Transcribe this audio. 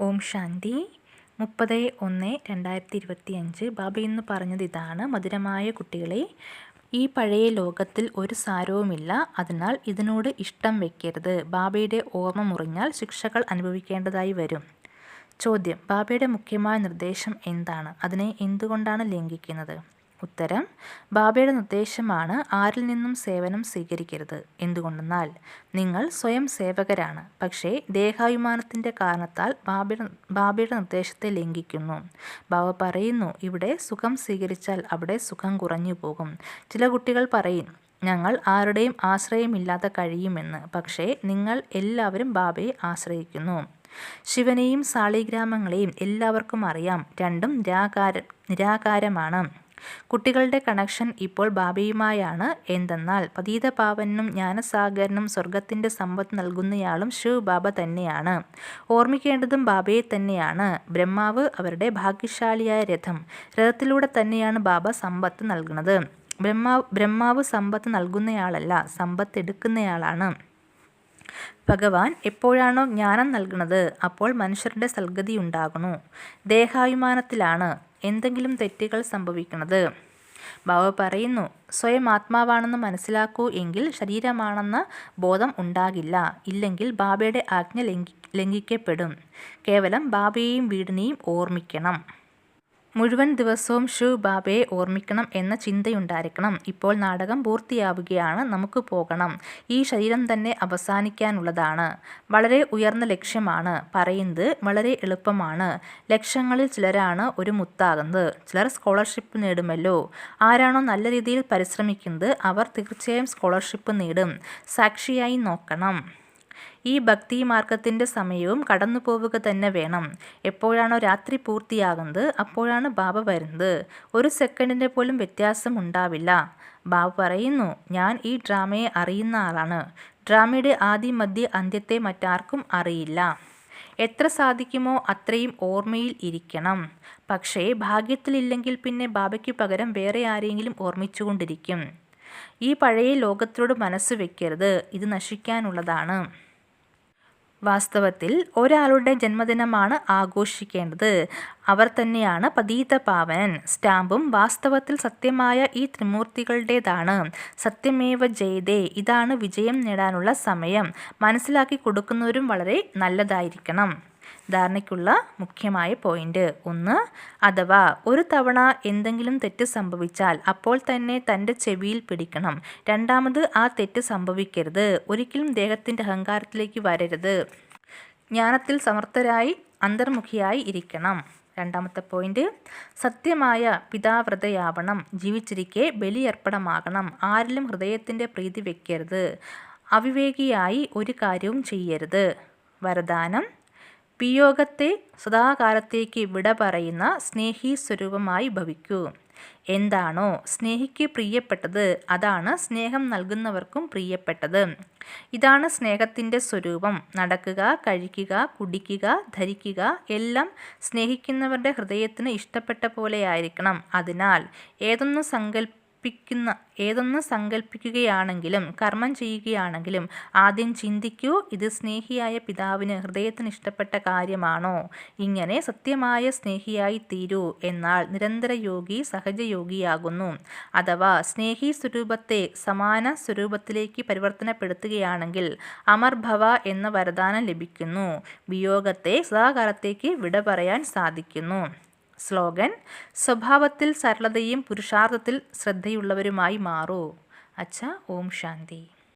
ഓം ശാന്തി. മുപ്പത് ഒന്ന് രണ്ടായിരത്തി ഇരുപത്തി അഞ്ച് ബാബി എന്ന് പറഞ്ഞത് ഇതാണ്. മധുരമായ കുട്ടികളെ ഈ പഴയ ലോകത്തിൽ ഒരു സാരവുമില്ല. അതിനാൽ ഇതിനോട് ഇഷ്ടം വെക്കരുത്. ബാബയുടെ ഓർമ്മ മുറിഞ്ഞാൽ ശിക്ഷകൾ അനുഭവിക്കേണ്ടതായി വരും. ചോദ്യം. ബാബയുടെ മുഖ്യമായ നിർദ്ദേശം എന്താണ്? അതിനെ എന്തുകൊണ്ടാണ് ലംഘിക്കുന്നത്? ഉത്തരം ബാബയുടെ നിർദ്ദേശമാണ് ആരിൽ നിന്നും സേവനം സ്വീകരിക്കരുത്. എന്തുകൊണ്ടെന്നാൽ നിങ്ങൾ സ്വയം സേവകരാണ്. പക്ഷേ ദേഹാഭിമാനത്തിന്റെ കാരണത്താൽ ബാബയുടെ ബാബയുടെ നിർദ്ദേശത്തെ ലംഘിക്കുന്നു. ബാബ പറയുന്നു ഇവിടെ സുഖം സ്വീകരിച്ചാൽ അവിടെ സുഖം കുറഞ്ഞു പോകും. ചില കുട്ടികൾ പറയും ഞങ്ങൾ ആരുടെയും ആശ്രയമില്ലാതെ കഴിയുമെന്ന്. പക്ഷേ നിങ്ങൾ എല്ലാവരും ബാബയെ ആശ്രയിക്കുന്നു. ശിവനെയും സാളിഗ്രാമങ്ങളെയും എല്ലാവർക്കും അറിയാം. രണ്ടും നിരാകാര നിരാകാരമാണ്. കുട്ടികളുടെ കണക്ഷൻ ഇപ്പോൾ ബാബയുമായാണ് എന്തെന്നാൽ പതീതപാവനും ജ്ഞാനസാഗരനും സ്വർഗത്തിന്റെ സമ്പത്ത് നൽകുന്നയാളും ശിവ് ബാബ തന്നെയാണ്. ഓർമ്മിക്കേണ്ടതും ബാബയെ തന്നെയാണ്. ബ്രഹ്മാവ് അവരുടെ ഭാഗ്യശാലിയായ രഥം. രഥത്തിലൂടെ തന്നെയാണ് ബാബ സമ്പത്ത് നൽകുന്നത്. ബ്രഹ്മാവ് ബ്രഹ്മാവ് സമ്പത്ത് നൽകുന്നയാളല്ല സമ്പത്ത് എടുക്കുന്നയാളാണ്. ഭഗവാൻ എപ്പോഴാണോ ജ്ഞാനം നൽകുന്നത് അപ്പോൾ മനുഷ്യരുടെ സൽഗതി ഉണ്ടാകുന്നു. ദേഹാഭിമാനത്തിലാണ്. എന്തെങ്കിലും തെറ്റുകൾ സംഭവിക്കുന്നത്. ബാബ പറയുന്നു സ്വയം ആത്മാവാണെന്ന് മനസ്സിലാക്കൂ എങ്കിൽ ശരീരമാണെന്ന ബോധം ഉണ്ടാകില്ല. ഇല്ലെങ്കിൽ ബാബയുടെ ആജ്ഞ ലംഘി ലംഘിക്കപ്പെടും. കേവലം ബാബയെയും വീടിനെയും ഓർമ്മിക്കണം. മുഴുവൻ ദിവസവും ഷു ബാബയെ ഓർമ്മിക്കണം എന്ന ചിന്തയുണ്ടായിരിക്കണം. ഇപ്പോൾ നാടകം പൂർത്തിയാവുകയാണ്. നമുക്ക് പോകണം. ഈ ശരീരം തന്നെ അവസാനിക്കാനുള്ളതാണ്. വളരെ ഉയർന്ന ലക്ഷ്യമാണ്. പറയുന്നത് വളരെ എളുപ്പമാണ്. ലക്ഷങ്ങളിൽ ചിലരാണ് ഒരു മുത്താകുന്നത്. ചിലർ സ്കോളർഷിപ്പ് നേടുമല്ലോ. ആരാണോ നല്ല രീതിയിൽ പരിശ്രമിക്കുന്നത് അവർ തീർച്ചയായും സ്കോളർഷിപ്പ് നേടും. സാക്ഷിയായി നോക്കണം. ഈ ഭക്തി മാർഗത്തിന്റെ സമയവും കടന്നു പോവുക തന്നെ വേണം. എപ്പോഴാണോ രാത്രി പൂർത്തിയാകുന്നത് അപ്പോഴാണ് ബാബ വരുന്നത്. ഒരു സെക്കൻഡിന്റെ പോലും വ്യത്യാസം ഉണ്ടാവില്ല. ബാബ പറയുന്നു ഞാൻ ഈ ഡ്രാമയെ അറിയുന്ന ആളാണ്. ഡ്രാമയുടെ ആദ്യ മധ്യ അന്ത്യത്തെ മറ്റാർക്കും അറിയില്ല. എത്ര സാധിക്കുമോ അത്രയും ഓർമ്മയിൽ ഇരിക്കണം. പക്ഷേ ഭാഗ്യത്തിലില്ലെങ്കിൽ പിന്നെ ബാബയ്ക്ക് പകരം വേറെ ആരെങ്കിലും ഓർമ്മിച്ചുകൊണ്ടിരിക്കും. ഈ പഴയ ലോകത്തോട് മനസ്സ് വെക്കരുത്. ഇത് നശിക്കാനുള്ളതാണ്. വാസ്തവത്തിൽ ഒരാളുടെ ജന്മദിനമാണ് ആഘോഷിക്കേണ്ടത്. അവർ തന്നെയാണ് പതീത പാവനൻ. സ്റ്റാമ്പും വാസ്തവത്തിൽ സത്യമായ ഈ ത്രിമൂർത്തികളുടേതാണ്. സത്യമേവ ജയതേ ഇതാണ് വിജയം നേടാനുള്ള സമയം. മനസ്സിലാക്കി കൊടുക്കുന്നവരും വളരെ നല്ലതായിരിക്കണം. ധാരണയ്ക്കുള്ള മുഖ്യമായ പോയിന്റ്. ഒന്ന് അഥവാ ഒരു തവണ എന്തെങ്കിലും തെറ്റ് സംഭവിച്ചാൽ അപ്പോൾ തന്നെ തന്റെ ചെവിയിൽ പിടിക്കണം. രണ്ടാമത് ആ തെറ്റ് സംഭവിക്കരുത്. ഒരിക്കലും ദേഹത്തിന്റെ അഹങ്കാരത്തിലേക്ക് വരരുത്. ജ്ഞാനത്തിൽ സമർത്ഥരായി അന്തർമുഖിയായി ഇരിക്കണം. രണ്ടാമത്തെ പോയിന്റ് സത്യമായ പിതാവ്രതയാവണം. ജീവിച്ചിരിക്കെ ബലിയർപ്പണമാകണം. ആരിലും ഹൃദയത്തിന്റെ പ്രീതി വെക്കരുത്. അവിവേകിയായി ഒരു കാര്യവും ചെയ്യരുത്. വരദാനം വിയോഗത്തെ സദാകാലത്തേക്ക് വിട പറയുന്ന സ്നേഹി സ്വരൂപമായി ഭവിക്കൂ. എന്താണോ സ്നേഹിക്ക് പ്രിയപ്പെട്ടത് അതാണ് സ്നേഹം നൽകുന്നവർക്കും പ്രിയപ്പെട്ടത്. ഇതാണ് സ്നേഹത്തിന്റെ സ്വരൂപം. നടക്കുക കഴിക്കുക കുടിക്കുക ധരിക്കുക എല്ലാം സ്നേഹിക്കുന്നവരുടെ ഹൃദയത്തിന് ഇഷ്ടപ്പെട്ട പോലെയായിരിക്കണം അതിനാൽ ഏതൊന്നും സങ്കല്പ സങ്കൽപ്പിക്കുന്ന ഏതൊന്ന് സങ്കല്പിക്കുകയാണെങ്കിലും കർമ്മം ചെയ്യുകയാണെങ്കിലും ആദ്യം ചിന്തിക്കൂ ഇത് സ്നേഹിയായ പിതാവിന് ഹൃദയത്തിന് ഇഷ്ടപ്പെട്ട കാര്യമാണോ? ഇങ്ങനെ സത്യമായ സ്നേഹിയായി തീരൂ എന്നാൽ നിരന്തര യോഗി സഹജയോഗിയാകുന്നു അഥവാ സ്നേഹി സ്വരൂപത്തെ സമാന സ്വരൂപത്തിലേക്ക് പരിവർത്തനപ്പെടുത്തുകയാണെങ്കിൽ അമർഭവ എന്ന വരദാനം ലഭിക്കുന്നു. വിയോഗത്തെ സദാകാലത്തേക്ക് വിട പറയാൻ സാധിക്കുന്നു. സ്ലോഗൻ സ്വഭാവത്തിൽ സരളതയും പുരുഷാർത്ഥത്തിൽ ശ്രദ്ധയുള്ളവരുമായി മാറൂ. അച്ഛ ഓം ശാന്തി.